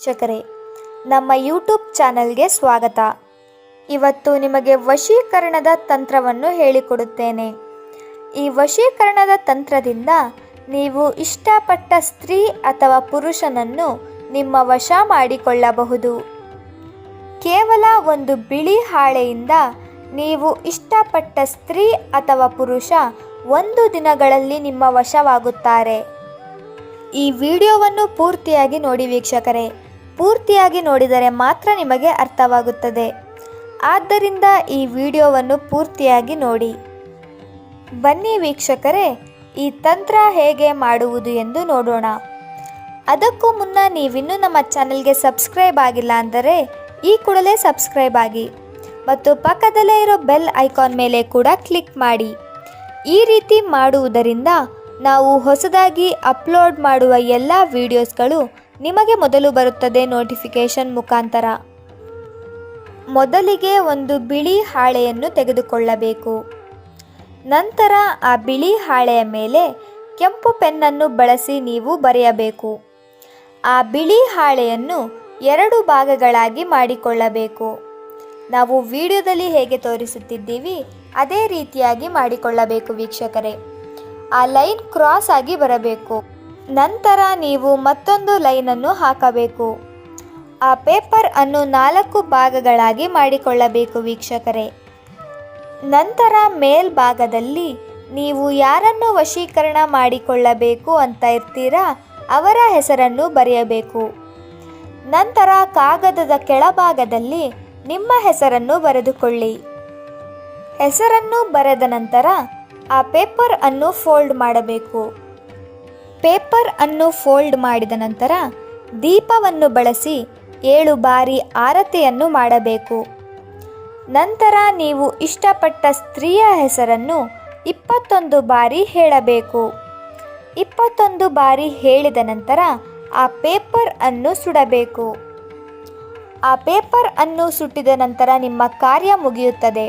ವೀಕ್ಷಕರೇ, ನಮ್ಮ ಯೂಟ್ಯೂಬ್ ಚಾನಲ್ಗೆ ಸ್ವಾಗತ. ಇವತ್ತು ನಿಮಗೆ ವಶೀಕರಣದ ತಂತ್ರವನ್ನು ಹೇಳಿಕೊಡುತ್ತೇನೆ. ಈ ವಶೀಕರಣದ ತಂತ್ರದಿಂದ ನೀವು ಇಷ್ಟಪಟ್ಟ ಸ್ತ್ರೀ ಅಥವಾ ಪುರುಷನನ್ನು ನಿಮ್ಮ ವಶ ಮಾಡಿಕೊಳ್ಳಬಹುದು. ಕೇವಲ ಒಂದು ಬಿಳಿ ಹಾಳೆಯಿಂದ ನೀವು ಇಷ್ಟಪಟ್ಟ ಸ್ತ್ರೀ ಅಥವಾ ಪುರುಷ ಒಂದು ದಿನಗಳಲ್ಲಿ ನಿಮ್ಮ ವಶವಾಗುತ್ತಾರೆ. ಈ ವಿಡಿಯೋವನ್ನು ಪೂರ್ತಿಯಾಗಿ ನೋಡಿ ವೀಕ್ಷಕರೇ. ಪೂರ್ತಿಯಾಗಿ ನೋಡಿದರೆ ಮಾತ್ರ ನಿಮಗೆ ಅರ್ಥವಾಗುತ್ತದೆ. ಆದ್ದರಿಂದ ಈ ವಿಡಿಯೋವನ್ನು ಪೂರ್ತಿಯಾಗಿ ನೋಡಿ. ಬನ್ನಿ ವೀಕ್ಷಕರೇ, ಈ ತಂತ್ರ ಹೇಗೆ ಮಾಡುವುದು ಎಂದು ನೋಡೋಣ. ಅದಕ್ಕೂ ಮುನ್ನ ನೀವಿನ್ನೂ ನಮ್ಮ ಚಾನೆಲ್ಗೆ ಸಬ್ಸ್ಕ್ರೈಬ್ ಆಗಿಲ್ಲ ಅಂದರೆ ಈ ಕೂಡಲೇ ಸಬ್ಸ್ಕ್ರೈಬ್ ಆಗಿ ಮತ್ತು ಪಕ್ಕದಲ್ಲೇ ಇರೋ ಬೆಲ್ ಐಕಾನ್ ಮೇಲೆ ಕೂಡ ಕ್ಲಿಕ್ ಮಾಡಿ. ಈ ರೀತಿ ಮಾಡುವುದರಿಂದ ನಾವು ಹೊಸದಾಗಿ ಅಪ್ಲೋಡ್ ಮಾಡುವ ಎಲ್ಲ ವಿಡಿಯೋಸ್ಗಳು ನಿಮಗೆ ಮೊದಲು ಬರುತ್ತದೆ ನೋಟಿಫಿಕೇಶನ್ ಮುಖಾಂತರ. ಮೊದಲಿಗೆ ಒಂದು ಬಿಳಿ ಹಾಳೆಯನ್ನು ತೆಗೆದುಕೊಳ್ಳಬೇಕು. ನಂತರ ಆ ಬಿಳಿ ಹಾಳೆಯ ಮೇಲೆ ಕೆಂಪು ಪೆನ್ನನ್ನು ಬಳಸಿ ನೀವು ಬರೆಯಬೇಕು. ಆ ಬಿಳಿ ಹಾಳೆಯನ್ನು ಎರಡು ಭಾಗಗಳಾಗಿ ಮಾಡಿಕೊಳ್ಳಬೇಕು. ನಾವು ವಿಡಿಯೋದಲ್ಲಿ ಹೇಗೆ ತೋರಿಸುತ್ತಿದ್ದೀವಿ, ಅದೇ ರೀತಿಯಾಗಿ ಮಾಡಿಕೊಳ್ಳಬೇಕು ವೀಕ್ಷಕರೇ. ಆ ಲೈನ್ ಕ್ರಾಸ್ ಆಗಿ ಬರಬೇಕು. ನಂತರ ನೀವು ಮತ್ತೊಂದು ಲೈನನ್ನು ಹಾಕಬೇಕು. ಆ ಪೇಪರ್ ಅನ್ನು ನಾಲ್ಕು ಭಾಗಗಳಾಗಿ ಮಾಡಿಕೊಳ್ಳಬೇಕು ವೀಕ್ಷಕರೇ. ನಂತರ ಮೇಲ್ಭಾಗದಲ್ಲಿ ನೀವು ಯಾರನ್ನು ವಶೀಕರಣ ಮಾಡಿಕೊಳ್ಳಬೇಕು ಅಂತ ಇರ್ತೀರಾ ಅವರ ಹೆಸರನ್ನು ಬರೆಯಬೇಕು. ನಂತರ ಕಾಗದದ ಕೆಳಭಾಗದಲ್ಲಿ ನಿಮ್ಮ ಹೆಸರನ್ನು ಬರೆದುಕೊಳ್ಳಿ. ಹೆಸರನ್ನು ಬರೆದ ನಂತರ ಆ ಪೇಪರ್ ಅನ್ನು ಫೋಲ್ಡ್ ಮಾಡಬೇಕು. ಪೇಪರ್ ಅನ್ನು ಫೋಲ್ಡ್ ಮಾಡಿದ ನಂತರ ದೀಪವನ್ನು ಬಳಸಿ ಏಳು ಬಾರಿ ಆರತಿಯನ್ನು ಮಾಡಬೇಕು. ನಂತರ ನೀವು ಇಷ್ಟಪಟ್ಟ ಸ್ತ್ರೀಯ ಹೆಸರನ್ನು ಇಪ್ಪತ್ತೊಂದು ಬಾರಿ ಹೇಳಬೇಕು. ಇಪ್ಪತ್ತೊಂದು ಬಾರಿ ಹೇಳಿದ ನಂತರ ಆ ಪೇಪರ್ ಅನ್ನು ಸುಡಬೇಕು. ಆ ಪೇಪರ್ ಅನ್ನು ಸುಟ್ಟಿದ ನಂತರ ನಿಮ್ಮ ಕಾರ್ಯ ಮುಗಿಯುತ್ತದೆ.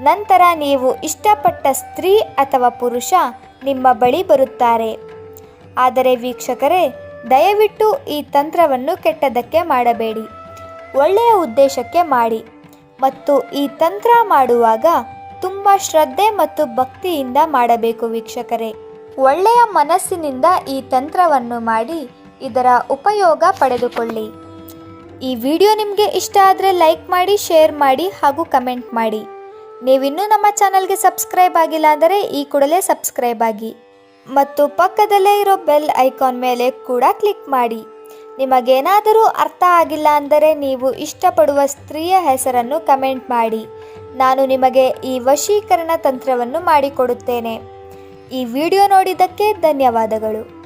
ನಂತರ ನೀವು ಇಷ್ಟಪಟ್ಟ ಸ್ತ್ರೀ ಅಥವಾ ಪುರುಷ ನಿಮ್ಮ ಬಳಿ ಬರುತ್ತಾರೆ. ಆದರೆ ವೀಕ್ಷಕರೇ, ದಯವಿಟ್ಟು ಈ ತಂತ್ರವನ್ನು ಕೆಟ್ಟದಕ್ಕೆ ಮಾಡಬೇಡಿ. ಒಳ್ಳೆಯ ಉದ್ದೇಶಕ್ಕೆ ಮಾಡಿ. ಮತ್ತು ಈ ತಂತ್ರ ಮಾಡುವಾಗ ತುಂಬ ಶ್ರದ್ಧೆ ಮತ್ತು ಭಕ್ತಿಯಿಂದ ಮಾಡಬೇಕು ವೀಕ್ಷಕರೇ. ಒಳ್ಳೆಯ ಮನಸ್ಸಿನಿಂದ ಈ ತಂತ್ರವನ್ನು ಮಾಡಿ ಇದರ ಉಪಯೋಗ ಪಡೆದುಕೊಳ್ಳಿ. ಈ ವಿಡಿಯೋ ನಿಮಗೆ ಇಷ್ಟ ಆದರೆ ಲೈಕ್ ಮಾಡಿ, ಶೇರ್ ಮಾಡಿ ಹಾಗೂ ಕಮೆಂಟ್ ಮಾಡಿ. ನೀವಿನ್ನೂ ನಮ್ಮ ಚಾನಲ್ಗೆ ಸಬ್ಸ್ಕ್ರೈಬ್ ಆಗಿಲ್ಲ ಅಂದರೆ ಈ ಕೂಡಲೇ ಸಬ್ಸ್ಕ್ರೈಬ್ ಆಗಿ. ಮತ್ತು ಪಕ್ಕದಲ್ಲೇ ಇರೋ ಬೆಲ್ ಐಕಾನ್ ಮೇಲೆ ಕೂಡ ಕ್ಲಿಕ್ ಮಾಡಿ. ನಿಮಗೇನಾದರೂ ಅರ್ಥ ಆಗಿಲ್ಲ ಅಂದರೆ ನೀವು ಇಷ್ಟಪಡುವ ಸ್ತ್ರೀಯ ಹೆಸರನ್ನು ಕಮೆಂಟ್ ಮಾಡಿ. ನಾನು ನಿಮಗೆ ಈ ವಶೀಕರಣ ತಂತ್ರವನ್ನು ಮಾಡಿಕೊಡುತ್ತೇನೆ. ಈ ವಿಡಿಯೋ ನೋಡಿದ್ದಕ್ಕೆ ಧನ್ಯವಾದಗಳು.